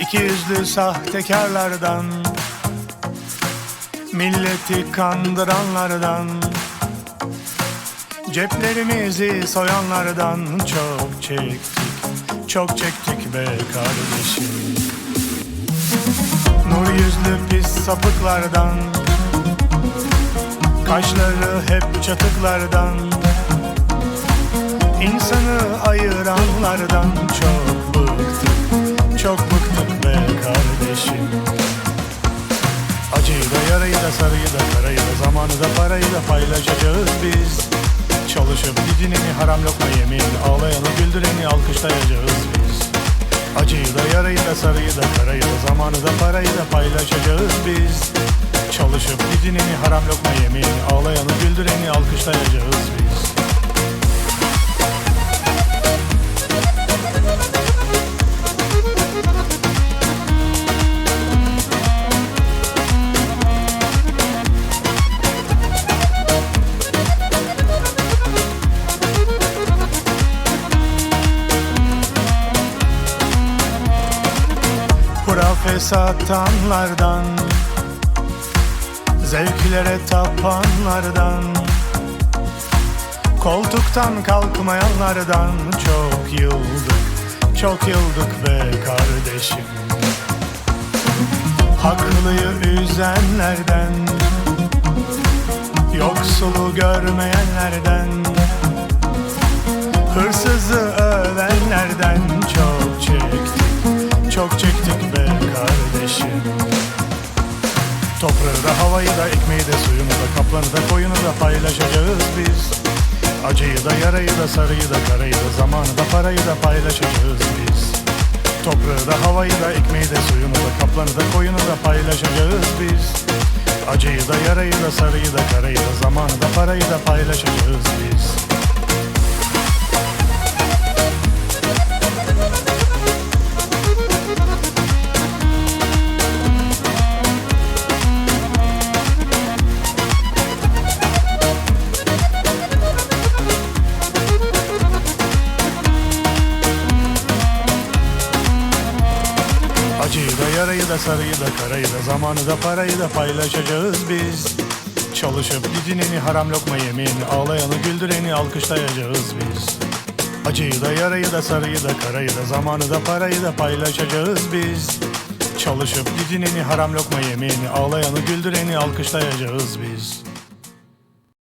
İki yüzlü sahtekarlardan Milleti kandıranlardan Ceplerimizi soyanlardan çok çektik Çok çektik be kardeşim. Nur yüzlü pis sapıklardan Kaşları hep çatıklardan İnsanı ayıranlardan kardeşim. Acıyı da yarayı da sarıyı da karayı da zamanı da parayı da paylaşacağız biz. Çalışıp didineni haram lokma yemeğini Ağlayanı güldüreni alkışlayacağız biz. Acıyı da yarayı da sarıyı da karayı da zamanı da parayı da paylaşacağız biz. Çalışıp didineni haram lokma yemeğini Ağlayanı güldüreni alkışlayacağız biz Hurafe satanlardan Zevklere tapanlardan Koltuktan kalkmayanlardan Çok yıldık, çok yıldık be kardeşim. Haklıyı üzenlerden Yoksulu görmeyenlerden Hırsızı övenlerden çok çektik Çok çektik kardeşim Toprağı da havayı da ekmeği de suyunu da kaplanı da koyunu da paylaşacağız biz. Acıyı da yarayı da sarıyı da karayı da zamanı da parayı da paylaşacağız biz. Toprağı da havayı da ekmeği de suyunu da kaplanı da koyunu da paylaşacağız biz. Acıyı da yarayı da sarıyı da karayı da zamanı da parayı da paylaşacağız biz Acıyı da yarayı da sarıyı da karayı da zamanı da parayı da paylaşacağız biz. Çalışıp didineni haram lokma yemeğini ağlayanı güldüreni alkışlayacağız biz. Acıyı da yarayı da sarıyı da karayı da zamanı da parayı da paylaşacağız biz. Çalışıp didineni haram lokma yemeğini ağlayanı güldüreni alkışlayacağız biz